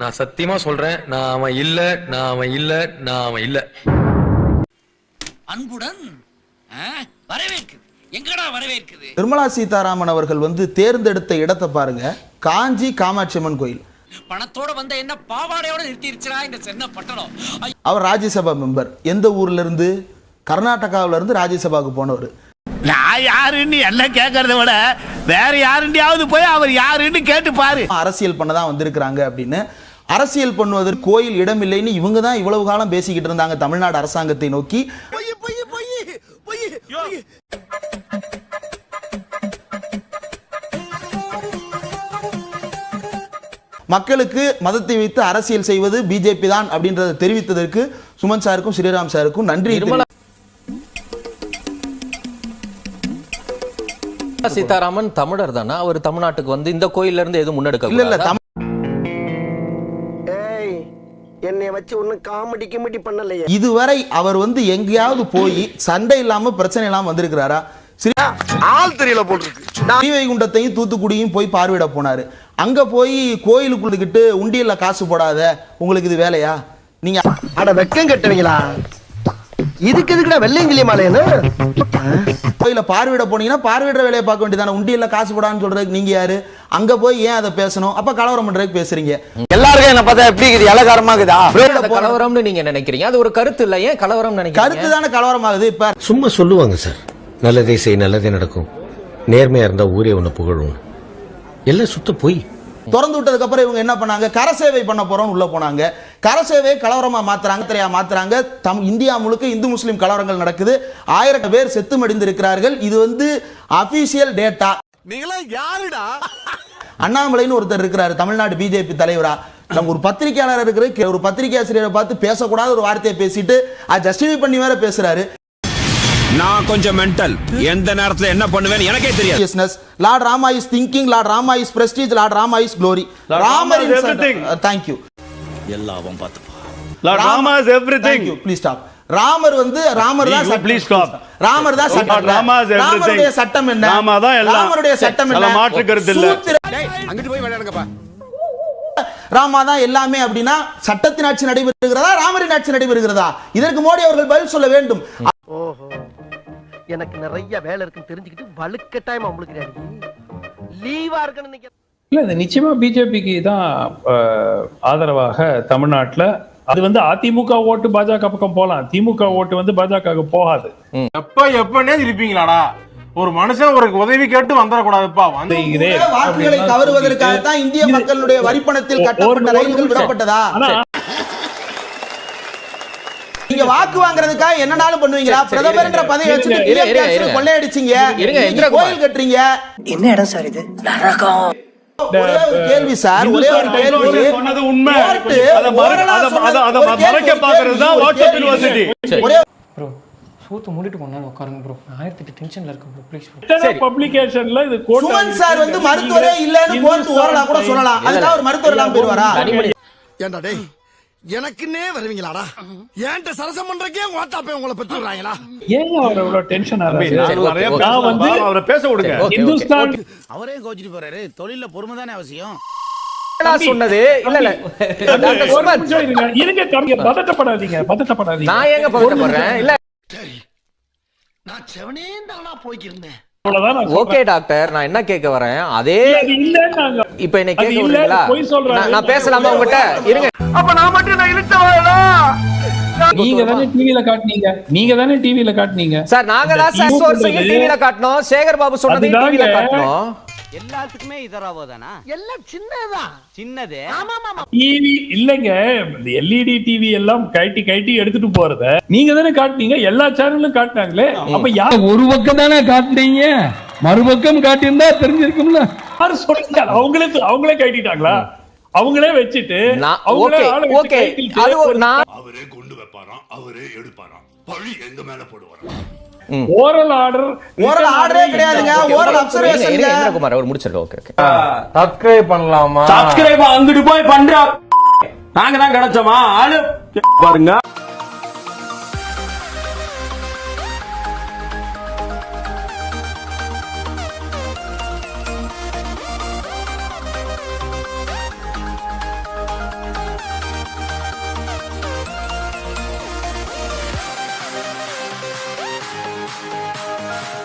நான் சத்தியமா சொல்றேன் நான் அவன் இல்ல நான் அவன் இல்ல நான் அவன் இல்ல. அன்புடன் வரவேற்குது. எங்கடா வரவேற்குது? நிர்மலா சீதாராமன் அவர்கள் வந்து தேர்ந்தெடுத்த இடத்தை பாருங்க. காஞ்சி காமாட்சி அம்மன் கோயில். பணத்தோட வந்த என்ன பாவாடையோட நிறுத்திருச்சுடா இந்த சென்ன பட்டணம். அவர் ராஜ்யசபா மெம்பர். எந்த ஊர்ல இருந்து கர்நாடகாவில இருந்து ராஜ்யசபாவுக்கு போனவர். நான் யாருன்னு எல்லாம் கேட்கறத விட வேற யாருண்டியாவது போய் அவர் யாருன்னு கேட்டு பாரு அரசியல் பண்ண தான் வந்திருக்கிறாங்க அப்படின்னு அரசியல் பண்ணுவதற்கு கோயில் இடம் இல்லைன்னு இவங்க தான் இவ்வளவு காலம் பேசிக்கிட்டு இருந்தாங்க தமிழ்நாடு அரசாங்கத்தை நோக்கி. மக்களுக்கு மதத்தை வைத்து அரசியல் செய்வது பிஜேபி தான் அப்படின்றத தெரிவித்ததற்கு சுமன் சாருக்கும் ஸ்ரீராம் சாருக்கும் நன்றி. சீதாராமன் தமிழர் தானே? அவர் தமிழ்நாட்டுக்கு வந்து இந்த கோயில்ல இருந்து எதுவும் முன்னெடுக்க இல்ல வச்சு ஒன்னும் காமெடி கிமெடி பண்ணலையே. இதுவரை அவர் வந்து எங்கேயாவது போய் சண்டை இல்லாம பிரச்சனை இல்லாம வந்திருக்கிறாரா? ஸ்ரீ ஆள் தெரியல போட்டுருக்கு. ஸ்ரீவைகுண்டத்தையும் தூத்துக்குடியும் போய் பார்வையிட போனாரு. அங்க போய் கோயிலுக்குள்ளுக்கிட்டு உண்டியல்ல காசு போடாத உங்களுக்கு இது வேலையா? நீங்க அட வெக்கம் கட்டுவீங்களா? இதுக்கு எதுக்குடா வெள்ளையங்கிலி மாலையன்னு கோயில பார்வையிட போனீங்கன்னா பார்வையிடுற வேலையை பார்க்க வேண்டியதானே உண்டியல்ல காசு போடான்னு சொல்றதுக்கு நீங்க யாரு? அங்க போய் ஏன் அதை பேசணும்? அப்ப கலவரம் பண்றதுக்கு பேசுறீங்க. எல்லாருக்கும் என்ன பார்த்தா எப்படி இருக்குது? இலகாரமா இருக்குதா அது கலவரம்னு நீங்க நினைக்கிறீங்க? அது ஒரு கருத்து இல்ல. ஏன் கலவரம் கருத்து நினைக்கிறீங்க தானே கலவரம் ஆகுது இப்ப. சும்மா சொல்லுவாங்க சார். நல்லதே செய் நல்லதே நடக்கும். நேர்மையா இருந்தா ஊரே உன்னை புகழும். எல்லாம் சுத்த போய். திறந்து விட்டதுக்கு அப்புறம் இவங்க என்ன பண்ணாங்க? கரசேவை பண்ண போறோம்னு உள்ள போனாங்க. கரசேவை கலவரமா மாத்துறாங்க திரையா மாத்துறாங்க. தம் இந்தியா முழுக்க இந்து முஸ்லிம் கலவரங்கள் நடக்குது. ஆயிரம் பேர் செத்து மடிந்திருக்கிறார்கள் இது வந்து அபிஷியல் டேட்டா நீங்களா யாருடா? அண்ணாமலைன்னு ஒருத்தர் இருக்கிறாரு தமிழ்நாடு பிஜேபி தலைவரா நம்ம ஒரு பத்திரிகையாளர் இருக்கிற ஒரு பத்திரிகை ஆசிரியரை பார்த்து பேசக்கூடாத ஒரு வார்த்தையை பேசிட்டு அது ஜஸ்டிஃபை பண்ணி வேற பேசுறாரு நான் கொஞ்சம் மென்டல் எந்த நேரத்துல என்ன பண்ணுவேன்னு எனக்கே தெரியாது seriousness. Lord Rama is thinking, Lord Rama is prestige, Lord Rama is glory. Rama is everything. Thank you. Lord Rama is everything. Thank you. Please stop. Ramar வந்து ராமர் தான். ராமர் தான் சட்டம். ராமருடைய சட்டம் என்ன? ராமா தான் எல்லாம். ராமருடைய சட்டம் என்ன? மாற்று கருத்து அங்கிட்டு போய் விளையாடுங்கப்பா. ராமா தான் எல்லாமே அப்படின்னா சட்டத்தின் ஆட்சி நடைபெறுகிறதா? ராமரின் ஆட்சி நடைபெறுகிறதா? இதற்கு மோடி அவர்கள் பதில் சொல்ல வேண்டும். ஓஹோ. எனக்கு நிறைய வேலை இருக்குன்னு தெரிஞ்சுக்கிட்டு வலுக்கட்டாயமா முழுக்கிறாரு லீவா இருக்குன்னு நினைக்கிறேன். இல்ல நிச்சயமா பிஜேபிக்கு தான் ஆதரவாக தமிழ்நாட்டுல அது வந்து அதிமுக ஓட்டு பாஜக பக்கம் போலாம். திமுக ஓட்டு வந்து பாஜக போகாது. எப்ப எப்பனே இருப்பீங்களாடா? ஒரு மனுஷன் ஒரு உதவி கேட்டு வந்துடக்கூடாதுப்பா. வாக்குகளை அப்படின்னா கவருவதற்காக தான் இந்திய மக்களுடைய வரிப்பணத்தில் கட்டப்பட்ட ஒரு ரயில்கள். விடப்பட்டதா? நீங்க வாக்கு வாங்குறதுக்காக என்னனாலும் பண்ணுவீங்களா? பிரதமர்ன்ற. பதவி வச்சுட்டு. கொள்ளையடிச்சீங்க. கோயில் கட்டுறீங்க. என்ன இடம் சார் இது? நரகம். கேள்வி சார் ஒரே ஒரு சொன்னது உண்மை. அதை அதை- அதை- மறைக்க தான் வாட்ஸ்அப். யூனிவர்சிட்டி. ப்ரோ சூத்து மூடிட்டு போனா உட்காருங்க ப்ரோ ஆயிரத்தி எட்டு டென்ஷன்ல இருக்கேன் ப்ரோ ப்ளீஸ் ப்ரோ இத்தனை பப்ளிகேஷன்ல இது கோட்டா சுமன் சார் வந்து மருத்துவரே இல்லன்னு ஓரலா கூட சொல்லலாம். அதுக்காக ஒரு மருத்துவர் இல்லாம போயிருவாரா ஏண்டா டேய்? எனக்குன்னே வருவீங்களாடா? ஏன்ட்ட சரசம் பண்றக்கே ஓட்டாப்பே உங்களை பெற்றுறாங்களா ஏங்க அவர் இவ்வளவு டென்ஷன். நான் வந்து அவரை பேச விடுங்க. இந்துஸ்தான் அவரே கோச்சிட்டு போறாரு. தொழில பொறுமை தானே அவசியம். சொன்னது? இல்ல இல்ல. பதட்டப்படாதீங்க பதட்டப்படாதீங்க. நான் ஏங்க பதட்டப்படுறேன்? இல்ல. நான் செவனே தானா போய்க்கிருந்தேன். Okay doctor. நான் என்ன கேட்க வரேன்? அதே. இப்ப என்ன கேட்க சொல்றாரு. நான் நான் பேசலாமா உங்ககிட்ட? இருங்க. அப்ப நான் மட்டும் நான் இழுத்தவாடா நீங்க தானே டிவில காட்டுனீங்க. நீங்க தானே டிவில காட்டுனீங்க. சார் நாங்க தான் சார் டிவில காட்டணும் சேகர் பாபு சொன்னதையும் அதுதாங்க. டிவில காட்டணும் எல்லாத்துக்குமே இதராவோ தானா? எல்லாம் சின்னதான் சின்னது? டிவி இல்லைங்க. இந்த எல்இடி டிவி எல்லாம் கழட்டி கழட்டி எடுத்துட்டு போறத நீங்க தானே காட்டுனீங்க. எல்லா சேனலும் காட்டினாங்களே. அப்ப யார் ஒரு பக்கம் தானே காட்டுனீங்க. மறுபக்கம் காட்டியிருந்தா தெரிஞ்சிருக்கும்ல. யார் சொல்லுங்க அவங்களே அவங்களே கழட்டிட்டாங்களா அவங்களே வச்சுட்டு நான் அவங்களே ஓகே அவரே கொண்டு வைப்பாராம் அவரே எடுப்பாராம். பழி எங்க மேல போடுவாராம். ஓரல் ஆர்டர் ஓரல் ஆர்டரே கிடையாதுங்க. ஓரல் அப்சர்வேஷன் இந்திரகுமார் அவர் முடிச்சிருக்கோம் ஓகே ஓகே. சப்ஸ்கிரைப் பண்ணலாமா? சப்ஸ்கிரைப் அங்கிட்டு போய் பண்றா. நாங்க தான் கிடைச்சோமா? ஆளு. பாருங்க.